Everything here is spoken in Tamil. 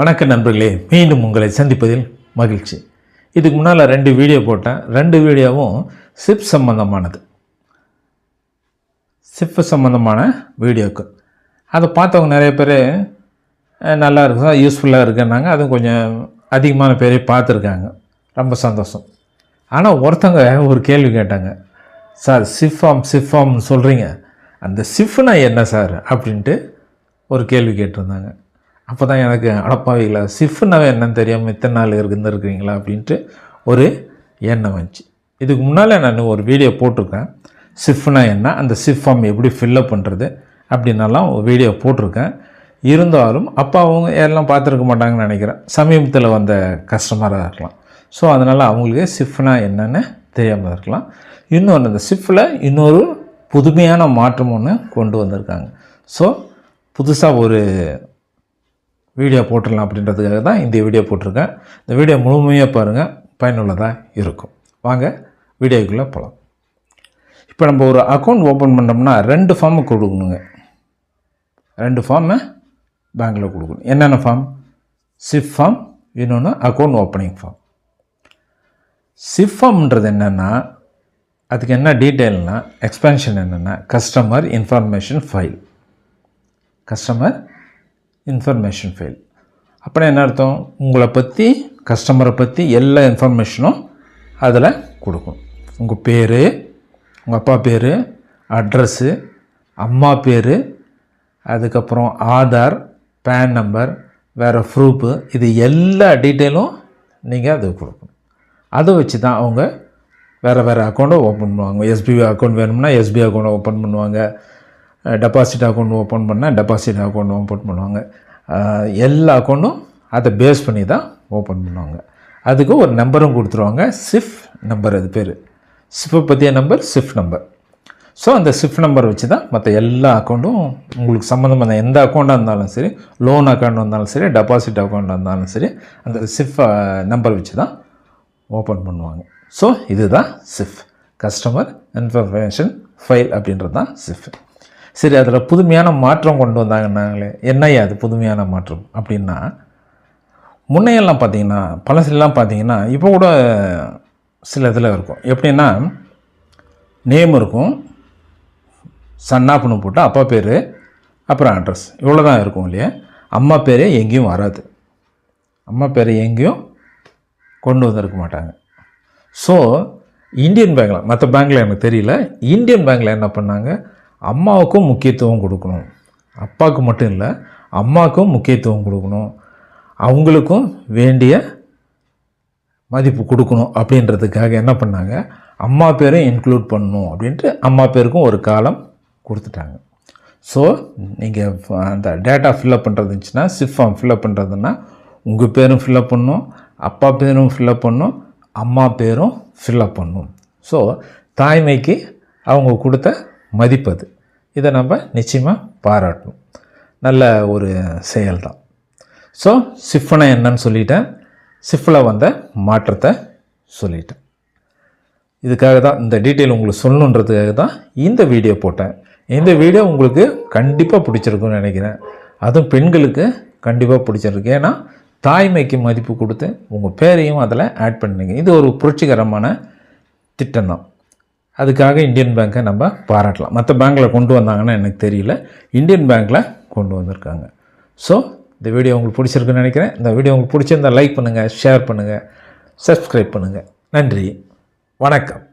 வணக்கம் நண்பர்களே மீண்டும் உங்களை சந்திப்பதில் மகிழ்ச்சி. இதுக்கு முன்னால் ரெண்டு வீடியோ போட்டேன். ரெண்டு வீடியோவும் சிப் சம்பந்தமானது. சிப் சம்பந்தமான வீடியோக்கள் அதை பார்த்தவங்க நிறைய பேர் நல்லா இருக்கும் யூஸ்ஃபுல்லாக இருக்குன்னாங்க. அதுவும் கொஞ்சம் அதிகமான பேரே பார்த்துருக்காங்க. ரொம்ப சந்தோஷம். ஆனால் ஒருத்தங்க ஒரு கேள்வி கேட்டாங்க. சார் சிஃபாம் சிஃபாம்னு சொல்கிறீங்க அந்த சிஃப்னா என்ன சார்? அப்படின்ட்டு ஒரு கேள்வி கேட்டிருந்தாங்க. அப்போ தான் எனக்கு அடப்பாவிகளா சிஃப்னாவே என்னன்னு தெரியாமல் இத்தனை நாள் இருக்கிறீங்களா அப்படின்ட்டு ஒரு எண்ணம் வந்துச்சு. இதுக்கு முன்னால் நான் ஒரு வீடியோ போட்டிருக்கேன். சிஃப்னா என்ன? அந்த சிஃப் ஃபார்ம் எப்படி ஃபில்லப் பண்ணுறது அப்படின்னலாம் ஒரு வீடியோ போட்டிருக்கேன். இருந்தாலும் அப்போ அவங்க எல்லாம் பார்த்துருக்க மாட்டாங்கன்னு நினைக்கிறேன். சமீபத்தில் வந்த கஸ்டமராக இருக்கலாம். ஸோ அதனால் அவங்களுக்கு சிஃப்னா என்னன்னு தெரியாமல் இருக்கலாம். இன்னொன்று அந்த சிஃப்பில் இன்னொரு புதுமையான மாற்றம் ஒன்று கொண்டு வந்திருக்காங்க. ஸோ புதுசாக ஒரு வீடியோ போட்டுடலாம் அப்படின்றதுக்காக தான் இந்த வீடியோ போட்டிருக்கேன். இந்த வீடியோ முழுமையாக பாருங்கள் பயனுள்ளதாக இருக்கும். வாங்க வீடியோக்குள்ளே போகலாம் இப்போ நம்ம ஒரு அக்கௌண்ட் ஓப்பன் பண்ணோம்னா ரெண்டு ஃபார்மை கொடுக்கணுங்க. ரெண்டு ஃபார்மை பேங்க்கில் கொடுக்கணும். என்னென்ன ஃபார்ம் சிப் ஃபார்ம் இன்னொன்று அக்கௌண்ட் ஓப்பனிங் ஃபார்ம் சிப் ஃபார்ம்ன்றது என்னென்னா அதுக்கு என்ன டீட்டெயில்னால் எக்ஸ்பென்ஷன் என்னென்னா customer information file customer information file அப்படின்னா என்ன அர்த்தம்? உங்களை பற்றி கஸ்டமரை பற்றி எல்லா இன்ஃபர்மேஷனும் அதில் கொடுக்கும். உங்கள் பேர் உங்கள் அப்பா பேர் அட்ரஸ்ஸு அம்மா பேர் அதுக்கப்புறம் ஆதார் பேன் நம்பர் வேறு ப்ரூஃபு இது எல்லா டீட்டெயிலும் நீங்கள் அது கொடுக்கணும். அதை வச்சு தான் அவங்க வேறு வேறு அக்கௌண்ட்டை ஓப்பன் பண்ணுவாங்க. எஸ்பிஐ அக்கௌண்ட் வேணும்னா எஸ்பிஐ அக்கௌண்ட் ஓப்பன் பண்ணுவாங்க. டெபாசிட் அக்கௌண்ட் ஓப்பன் பண்ணால் டெபாசிட் அக்கௌண்ட் ஓப்பன் பண்ணுவாங்க. எல்லா அக்கௌண்ட்டும் அதை பேஸ் பண்ணி தான் ஓப்பன் பண்ணுவாங்க. அதுக்கு ஒரு நம்பரும் கொடுத்துருவாங்க. சிஃப் நம்பர் அது பேர். சிஃபை பற்றிய நம்பர் சிஃப் நம்பர் ஸோ அந்த சிஃப் நம்பர் வச்சு தான் மற்ற எல்லா அக்கௌண்ட்டும் உங்களுக்கு சம்மந்தமான எந்த அக்கௌண்ட்டாக இருந்தாலும் சரி லோன் அக்கௌண்ட் இருந்தாலும் சரி டெபாசிட் அக்கௌண்ட் இருந்தாலும் சரி அந்த சிஃப் நம்பர் வச்சு தான் ஓப்பன் பண்ணுவாங்க. ஸோ இதுதான் சிஃப் கஸ்டமர் இன்ஃபர்மேஷன் ஃபைல் அப்படின்றது தான் சிஃப் சரி அதில் புதுமையான மாற்றம் கொண்டு வந்தாங்கன்னாங்களே என்னையா அது புதுமையான மாற்றம் அப்படின்னா முன்னையெல்லாம் பார்த்தீங்கன்னா பழசுலாம் பார்த்தீங்கன்னா இப்போ கூட சில இதில் இருக்கும். எப்படின்னா நேம் இருக்கும் சன்னாப்புன்னு போட்டு அப்பா பேர் அப்புறம் அட்ரஸ் இவ்வளோ தான் இருக்கும் இல்லையா? அம்மா பேரே எங்கேயும் வராது. அம்மா பேரை எங்கேயும் கொண்டு வந்திருக்க மாட்டாங்க. ஸோ இந்தியன் பேங்க்கில் மற்ற பேங்க்கில் எனக்கு தெரியல. இந்தியன் பேங்க்கில் என்ன பண்ணாங்க? அம்மாவுக்கும் முக்கியத்துவம் கொடுக்கணும். அப்பாவுக்கு மட்டும் இல்லை அம்மாவுக்கும் முக்கியத்துவம் கொடுக்கணும். அவங்களுக்கும் வேண்டிய மதிப்பு கொடுக்கணும் அப்படின்றதுக்காக என்ன பண்ணாங்க? அம்மா பேரும் இன்க்ளூட் பண்ணணும் அப்படின்ட்டு அம்மா பேருக்கும் ஒரு காலம் கொடுத்துட்டாங்க. ஸோ நீங்கள் அந்த டேட்டா ஃபில்அப் பண்ணுறது இருந்துச்சுன்னா சிப் ஃபார்ம் ஃபில்அப் பண்ணுறதுன்னா உங்கள் பேரும் ஃபில்அப் பண்ணும் அப்பா பேரும் ஃபில்அப் பண்ணும் அம்மா பேரும் ஃபில்அப் பண்ணும். ஸோ தாய்மைக்கு அவங்க கொடுத்த மதிப்பு அது இதை நம்ம நிச்சயமாக பாராட்டணும். நல்ல ஒரு செயல் தான் ஸோ சிஃபனை என்னன்னு சொல்லிட்டேன். சிஃபில் வந்த மாற்றத்தை சொல்லிட்டேன். இதுக்காக தான் இந்த டீட்டெயில் உங்களுக்கு சொல்லணுன்றதுக்காக தான் இந்த வீடியோ போட்டேன். இந்த வீடியோ உங்களுக்கு கண்டிப்பாக பிடிச்சிருக்குன்னு நினைக்கிறேன். அதுவும் பெண்களுக்கு கண்டிப்பாக பிடிச்சிருக்கு. ஏன்னா தாய்மைக்கு மதிப்பு கொடுத்து உங்கள் பேரையும் அதில் ஆட் பண்ணுங்க இது ஒரு புரட்சிகரமான திட்டம் தான் அதுக்காக இந்தியன் பேங்க்கை நம்ம பாராட்டலாம். மற்ற பேங்க்கில் கொண்டு வந்தாங்கன்னா எனக்கு தெரியல. இந்தியன் பேங்க்கில் கொண்டு வந்திருக்காங்க. ஸோ இந்த வீடியோ உங்களுக்கு பிடிச்சிருக்குன்னு நினைக்கிறேன். இந்த வீடியோ உங்களுக்கு பிடிச்சிருந்தா லைக் பண்ணுங்கள் ஷேர் பண்ணுங்கள் சப்ஸ்கிரைப் பண்ணுங்கள் நன்றி. வணக்கம்.